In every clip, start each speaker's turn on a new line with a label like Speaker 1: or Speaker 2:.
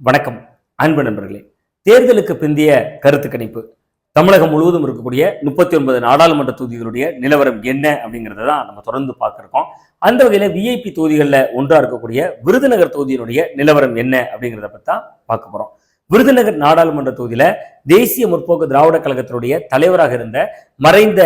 Speaker 1: வணக்கம் அன்பு நண்பர்களே. தேர்தலுக்கு பிந்தைய கருத்து கணிப்பு. தமிழகம் முழுவதும் இருக்கக்கூடிய முப்பத்தி ஒன்பது நாடாளுமன்ற தொகுதிகளுடைய நிலவரம் என்ன அப்படிங்கிறத தான் நம்ம தொடர்ந்து பார்க்குறோம். அந்த வகையில் விஐபி தொகுதிகளில் ஒன்றாக இருக்கக்கூடிய விருதுநகர் தொகுதியினுடைய நிலவரம் என்ன அப்படிங்கிறத பற்றி தான் பார்க்க போகிறோம் விருதுநகர் நாடாளுமன்ற தொகுதியில் தேசிய முற்போக்கு திராவிட கழகத்தினுடைய தலைவராக இருந்த மறைந்த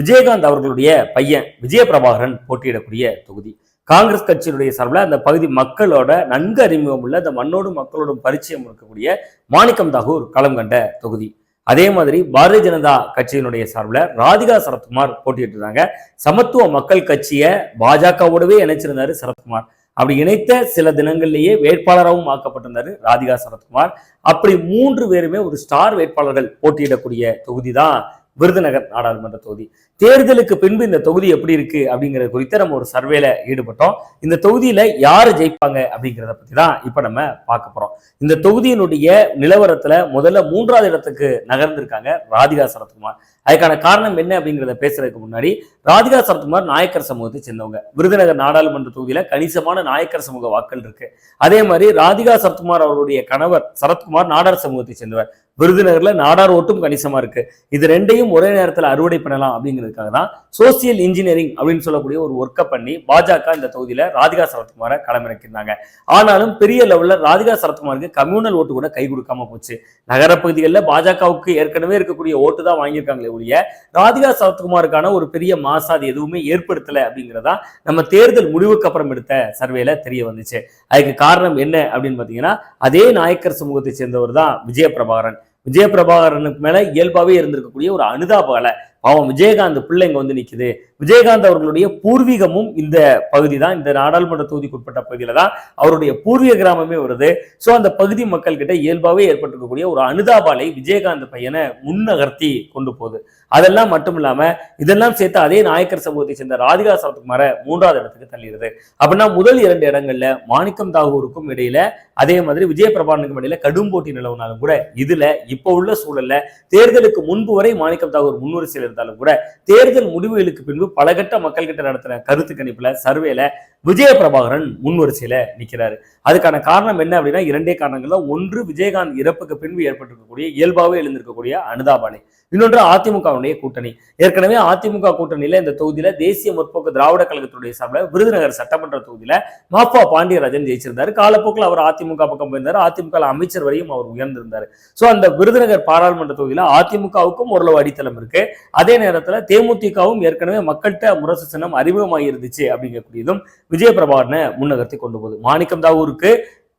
Speaker 1: விஜயகாந்த் அவர்களுடைய பையன் விஜயபிரபாகரன் போட்டியிடக்கூடிய தொகுதி. காங்கிரஸ் கட்சியினுடைய சார்பில் அந்த பகுதி மக்களோட நன்கு அறிமுகம் உள்ள அந்த மண்ணோடும் மக்களோடும் பரிச்சயம் இருக்கக்கூடிய மாணிக்கம் தாகூர் களம் கண்ட தொகுதி. அதே மாதிரி பாரதிய ஜனதா கட்சியினுடைய சார்பில் ராதிகா சரத்குமார் போட்டியிட்டிருந்தாங்க. சமத்துவ மக்கள் கட்சியை பாஜகவோடவே இணைச்சிருந்தாரு சரத்குமார். அப்படி இணைத்த சில தினங்கள்லேயே வேட்பாளராகவும் ஆக்கப்பட்டிருந்தாரு ராதிகா சரத்குமார். அப்படி மூன்று பேருமே ஒரு ஸ்டார் வேட்பாளர்கள் போட்டியிடக்கூடிய தொகுதி தான் விருதுநகர் நாடாளுமன்ற தொகுதி. தேர்தலுக்கு பின்பு இந்த தொகுதி எப்படி இருக்கு அப்படிங்கிறது குறித்து நம்ம ஒரு சர்வேல ஈடுபட்டோம். இந்த தொகுதியில யாரு ஜெயிப்பாங்க அப்படிங்கிறத பத்தி தான் இப்ப நம்ம பார்க்க போறோம். இந்த தொகுதியினுடைய நிலவரத்துல முதல்ல மூன்றாவது இடத்துக்கு நகர்ந்திருக்காங்க ராதிகா சரத்குமார். அதுக்கான காரணம் என்ன அப்படிங்கிறத பேசுறதுக்கு முன்னாடி ராதிகா சரத்குமார் நாயக்கர் சமூகத்தை சேர்ந்தவங்க. விருதுநகர் நாடாளுமன்ற தொகுதியில கணிசமான நாயக்கர் சமூக வாக்கள் இருக்கு. அதே மாதிரி ராதிகா சரத்குமார் அவருடைய கணவர் சரத்குமார் நாடார் சமூகத்தை சேர்ந்தவர். விருதுநகர்ல நாடார் ஓட்டும் கணிசமா இருக்கு. இது ரெண்டையும் ஒரே நேரத்தில் அறுவடை பண்ணலாம் அப்படிங்கிறதுக்காக தான் சோசியல் இன்ஜினியரிங் அப்படின்னு சொல்லக்கூடிய ஒரு ஒர்க்கை பண்ணி பாஜக இந்த தொகுதியில ராதிகா சரத்குமாரை களமிறக்கியிருந்தாங்க. ஆனாலும் பெரிய லெவல்ல ராதிகா சரத்குமாருக்கு கம்யூனல் ஓட்டு கூட கை கொடுக்காம போச்சு. நகரப்பகுதிகளில் பாஜகவுக்கு ஏற்கனவே இருக்கக்கூடிய ஓட்டு தான் வாங்கியிருக்காங்களே ஒழிய ராதிகா சரத்குமாருக்கான ஒரு பெரிய மாசா அது எதுவுமே ஏற்படுத்தல அப்படிங்கிறதா நம்ம தேர்தல் முடிவுக்கு அப்புறம் எடுத்த சர்வேல தெரிய வந்துச்சு. அதுக்கு காரணம் என்ன அப்படின்னு பார்த்தீங்கன்னா அதே நாயக்கர் சமூகத்தை சேர்ந்தவர் தான் விஜய பிரபாகரன் விஜயபிரபாகரனுக்கு மேல இயல்பாவே இருந்திருக்கக்கூடிய ஒரு அனுதாப பாவம் விஜயகாந்த் பிள்ளை இங்க வந்து நிக்குது. விஜயகாந்த் அவர்களுடைய பூர்வீகமும் இந்த பகுதி தான் இந்த நாடாளுமன்ற தொகுதிக்குட்பட்ட பகுதியில தான் அவருடைய பூர்வீக கிராமமே வருது. ஸோ அந்த பகுதி மக்கள் கிட்ட இயல்பாவே ஏற்பட்டிருக்கக்கூடிய ஒரு அனுதாபாலை விஜயகாந்த் பையனை முன்னகர்த்தி கொண்டு போகுது. அதெல்லாம் மட்டும் இல்லாம இதெல்லாம் சேர்த்து அதே நாயக்கர் சமூகத்தை சேர்ந்த ராதிகா சரத்குமாரை மூன்றாவது இடத்துக்கு தள்ளிடுது. அப்படின்னா முதல் இரண்டு இடங்கள்ல மாணிக்கம் தாகூருக்கும் இடையில அதே மாதிரி விஜயபிரபானுக்கும் இடையில கடும் போட்டி நிலவுனாலும் கூட இதுல இப்போ உள்ள சூழல்ல தேர்தலுக்கு முன்பு வரை மாணிக்கம் தாகூர் முன்வரிசையில் இருந்தாலும் கூட தேர்தல் முடிவுகளுக்கு பின்பு பலகட்ட மக்கள் கிட்ட நடத்தின கருத்து கணிப்புல சர்வேல விஜய பிரபாகரன் முன்வரிசையில நிக்கிறாரு. அதுக்கான காரணம் என்ன அப்படின்னா இரண்டே காரணங்கள்ல ஒன்று விஜயகாந்த் இறப்புக்கு பின்பு ஏற்பட்டிருக்கக்கூடிய இயல்பாகவே எழுந்திருக்கக்கூடிய அனுதாபாலை இன்னொன்று அதிமுகவுடைய கூட்டணி. ஏற்கனவே அதிமுக கூட்டணியில இந்த தொகுதியில தேசிய முற்போக்கு திராவிட கழகத்துடைய சார்பில் விருதுநகர் சட்டமன்ற தொகுதியில மாப்பா பாண்டியராஜன் ஜெயிச்சிருந்தாரு. காலப்போக்கில் அவர் அதிமுக பக்கம் போயிருந்தாரு. அதிமுக அமைச்சர் வரையும் அவர் உயர்ந்திருந்தார். ஸோ அந்த விருதுநகர் பாராளுமன்ற தொகுதியில அதிமுகவுக்கும் ஓரளவு அடித்தளம் இருக்கு. அதே நேரத்துல தேமுதிகவும் ஏற்கனவே மக்கள்கிட்ட முரசு சின்னம் அறிமுகமாயிருந்துச்சு இருந்துச்சு அப்படிங்கக்கூடியதும் விஜயபிரபாகரனை முன்னகர்த்தி கொண்டு போகுது. மாணிக்கம் தாவூருக்கு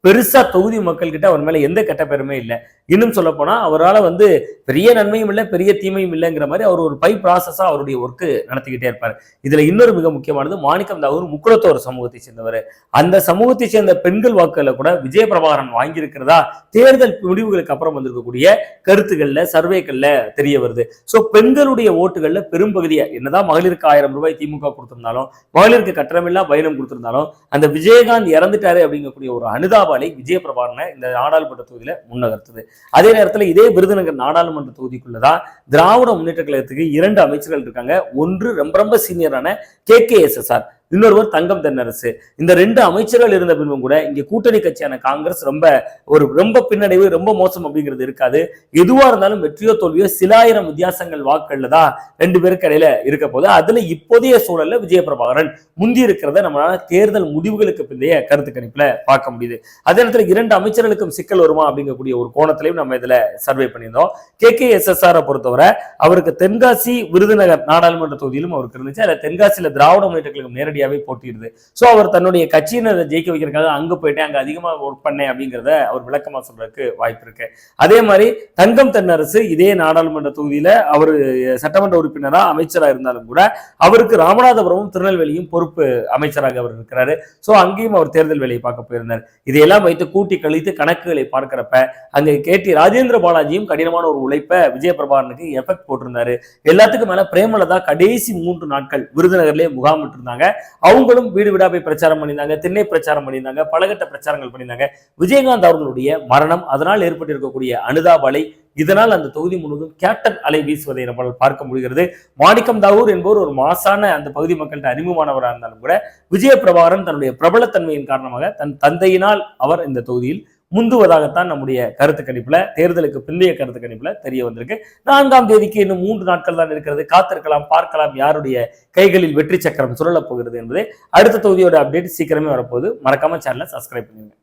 Speaker 1: பெருசா தொகுதி மக்கள்கிட்ட அவர் மேல எந்த கெட்ட பெருமே இல்லை. இன்னும் சொல்ல போனா அவரால் வந்து பெரிய நன்மையும் இல்லை பெரிய தீமையும் இல்லைங்கிற மாதிரி அவர் ஒரு பை ப்ராசஸா அவருடைய ஒர்க்கு நடத்திக்கிட்டே இருப்பார். இதுல இன்னொரு மிக முக்கியமானது மாணிக்கம் தாகூர் முக்குளத்தோர் சமூகத்தை சேர்ந்தவர். அந்த சமூகத்தை சேர்ந்த பெண்கள் வாக்குகளை கூட விஜய பிரபாகரன் வாங்கியிருக்கிறதா தேர்தல் முடிவுகளுக்கு அப்புறம் வந்திருக்கக்கூடிய கருத்துக்கள்ல சர்வேக்கள்ல தெரிய வருது. சோ பெண்களுடைய ஓட்டுகள்ல பெரும்பகுதியா என்னதான் மகளிருக்கு ஆயிரம் ரூபாய் திமுக கொடுத்திருந்தாலும் மகளிருக்கு கட்டணமில்லா பயணம் கொடுத்திருந்தாலும் அந்த விஜயகாந்த் இறந்துட்டாரு அப்படிங்கக்கூடிய ஒரு அனுதாபம் விஜய விஜயபிரபான இந்த நாடாளுமன்ற தொகுதியில முன்னகர்த்துது. அதே நேரத்தில் இதே விருதுநகர் நாடாளுமன்ற தொகுதிக்குள்ளதான் திராவிட முன்னேற்ற கழகத்துக்கு இரண்டு அமைச்சர்கள் இருக்காங்க. ஒன்று ரொம்ப ரொம்ப சீனியரான K K S S R. இன்னொருவர் தங்கம் தென்னரசு. இந்த ரெண்டு அமைச்சர்கள் இருந்த பின்பும் கூட இங்க கூட்டணி கட்சியான காங்கிரஸ் ரொம்ப ஒரு ரொம்ப பின்னடைவு ரொம்ப மோசம் அப்படிங்கிறது இருக்காது. எதுவா இருந்தாலும் வெற்றியோ தோல்வியோ சில ஆயிரம் வித்தியாசங்கள் வாக்குகள்ல தான் ரெண்டு பேருக்கு இடையில இருக்க போது அதுல இப்போதைய சூழல்ல விஜயபிரபாகரன் முந்தி இருக்கிறத நம்மளால தேர்தல் முடிவுகளுக்கு பிந்தைய கருத்து கணிப்புல பார்க்க முடியுது. அதே நேரத்தில் இரண்டு அமைச்சர்களுக்கும் சிக்கல் வருமா அப்படிங்கக்கூடிய ஒரு கோணத்திலையும் நம்ம இதுல சர்வே பண்ணியிருந்தோம். கே கே எஸ் எஸ் ஆரை பொறுத்தவரை அவருக்கு தென்காசி விருதுநகர் நாடாளுமன்ற தொகுதியிலும் அவருக்கு இருந்துச்சு. அதுல தென்காசியில திராவிட முன்னேற்ற கழகம் நேரடியாகவே போட்டியிடுது சோ அவர் தன்னுடைய கட்சியினரை ஜெயிக்க வைக்கிறதுக்காக அங்க போயிட்டு அங்கே அதிகமாக ஒர்க் பண்ணேன் அப்படிங்கிறத அவர் விளக்கமா சொல்றதுக்கு வாய்ப்பு இருக்கு. அதே மாதிரி தங்கம் தென்னரசு இதே நாடாளுமன்ற தொகுதியில அவர் சட்டமன்ற உறுப்பினரா அமைச்சரா இருந்தாலும் கூட அவருக்கு ராமநாதபுரமும் திருநெல்வேலியும் பொறுப்பு அமைச்சராக அவர் இருக்கிறாரு. சோ அங்கேயும் அவர் தேர்தல் வேலையை பார்க்க போயிருந்தார். இதையெல்லாம் வைத்து கூட்டி கழித்து கணக்குகளை பார்க்கிறப்ப அங்க கேட்டி ராஜேந்திர பாலாஜியும் கடினமான ஒரு உழைப்பை விஜயபிரபாகரனுக்கு எஃபெக்ட் போட்டிருந்தாரு. எல்லாத்துக்கும் மேல பிரேமலதா கடைசி மூன்று நாட்கள் விருதுநகர்லேயே முகாமிட்டு இருந்தாங்க அவங்களும் வீடு வீடா போய் பிரச்சாரம் பண்ணியிருந்தாங்க திண்ணை பிரச்சாரம் பண்ணியிருந்தாங்க பலகட்ட பிரச்சாரங்கள் பண்ணியிருந்தாங்க. விஜயகாந்த் அவர்களுடைய மரணம் அதனால் ஏற்பட்டிருக்கக்கூடிய அனுதாபலை இதனால் அந்த தொகுதி முழுவதும் கேப்டன் அலை வீசுவதை நம்மால் பார்க்க முடிகிறது. மாணிக்கம் தாவூர் என்பவர் ஒரு மாசான அந்த பகுதி மக்கள்கிட்ட அறிமுகமானவராக இருந்தாலும் கூட விஜய பிரபாகரன் தன்னுடைய பிரபலத்தன்மையின் காரணமாக தன் தந்தையினால் அவர் இந்த தொகுதியில் முந்துவதாகத்தான் நம்முடைய கருத்து கணிப்புல தேர்தலுக்கு பிந்தைய கருத்து கணிப்புல தெரிய வந்திருக்கு. நான்காம் தேதிக்கு இன்னும் மூன்று நாட்கள் தான் இருக்கிறது. காத்திருக்கலாம் பார்க்கலாம் யாருடைய கைகளில் வெற்றி சக்கரம் சுழலப் போகிறது என்பது அடுத்த தொகுதியோட அப்டேட் சீக்கிரமே வரப்போகுது. மறக்காம சேனலை சப்ஸ்கிரைப் பண்ணுங்க